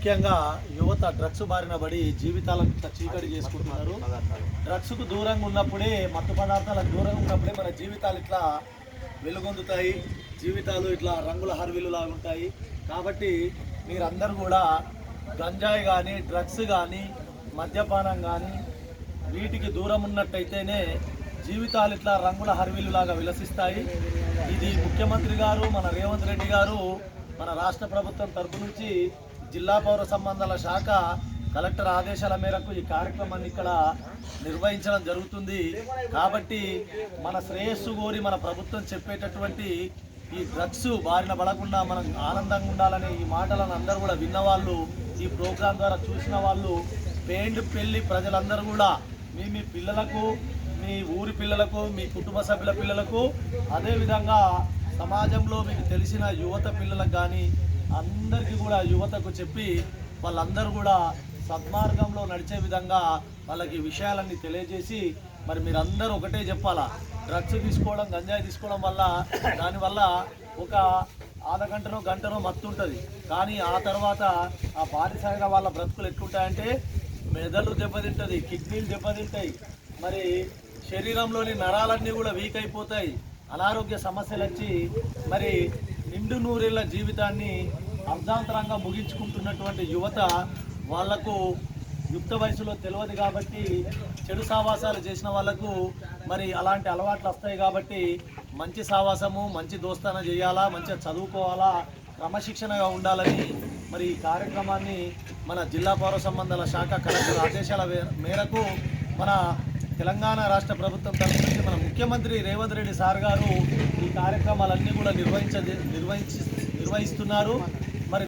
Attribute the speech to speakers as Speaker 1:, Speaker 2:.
Speaker 1: ముఖ్యంగా యువత డ్రగ్స్ బారిన పడి జీవితాలను చీకటి చేసుకుంటున్నారు. డ్రగ్స్కు దూరంగా ఉన్నప్పుడే మత్తు పదార్థాలకు దూరంగా ఉన్నప్పుడే మన జీవితాలు ఇట్లా వెలుగొందుతాయి. జీవితాలు ఇట్లా రంగుల హర్విలులాగా ఉంటాయి. కాబట్టి మీరందరూ కూడా గంజాయి కానీ డ్రగ్స్ కానీ మద్యపానం కానీ వీటికి దూరం ఉన్నట్టయితేనే జీవితాలు ఇట్లా రంగుల హర్విలులాగా విలసిస్తాయి. ఇది ముఖ్యమంత్రి గారు మన రేవంత్ రెడ్డి గారు మన రాష్ట్ర ప్రభుత్వం తరపు నుంచి జిల్లా పౌర సంబంధాల శాఖ కలెక్టర్ ఆదేశాల మేరకు ఈ కార్యక్రమాన్ని ఇక్కడ నిర్వహించడం జరుగుతుంది. కాబట్టి మన శ్రేయస్సు కోరి మన ప్రభుత్వం చెప్పేటటువంటి ఈ డ్రగ్స్ బారిన పడకుండా మనం ఆనందంగా ఉండాలని ఈ మాటలను అందరూ కూడా విన్నవాళ్ళు ఈ ప్రోగ్రాం ద్వారా చూసిన వాళ్ళు పేండ్ పెళ్ళి ప్రజలందరూ కూడా మీ మీ పిల్లలకు మీ ఊరి పిల్లలకు మీ కుటుంబ సభ్యుల పిల్లలకు అదేవిధంగా సమాజంలో మీకు తెలిసిన యువత పిల్లలకు కానీ అందరికీ కూడా యువతకు చెప్పి వాళ్ళందరూ కూడా సద్మార్గంలో నడిచే విధంగా వాళ్ళకి విషయాలన్నీ తెలియజేసి మరి మీరందరూ ఒకటే చెప్పాలా? డ్రగ్స్ తీసుకోవడం గంజాయి తీసుకోవడం వల్ల దానివల్ల ఒక ఆధ గంటనో గంటనో మత్తు ఉంటుంది. కానీ ఆ తర్వాత ఆ బారిసాగిన వాళ్ళ బ్రతుకులు ఎట్లుంటాయంటే మెదడు దెబ్బతింటుంది కిడ్నీలు దెబ్బతింటాయి. మరి శరీరంలోని నరాలన్నీ కూడా వీక్ అయిపోతాయి. అనారోగ్య సమస్యలు వచ్చి మరి నిండు నూరేళ్ళ జీవితాన్ని అర్ధాంతరంగా ముగించుకుంటున్నటువంటి యువత వాళ్ళకు యుక్త వయసులో తెలియదు కాబట్టి చెడు సావాసాలు చేసిన వాళ్ళకు మరి అలాంటి అలవాట్లు వస్తాయి కాబట్టి మంచి సావాసము మంచి దోస్తాన చేయాలా మంచిగా చదువుకోవాలా క్రమశిక్షణగా ఉండాలని మరి ఈ కార్యక్రమాన్ని మన జిల్లా పౌర సంబంధాల శాఖ కలెక్టర్ ఆదేశాల మేరకు మన తెలంగాణ రాష్ట్ర ప్రభుత్వం తరఫు నుంచి మన ముఖ్యమంత్రి రేవంత్ రెడ్డి సార్ గారు ఈ కార్యక్రమాలన్నీ కూడా నిర్వహించ నిర్వహించి నిర్వహిస్తున్నారు.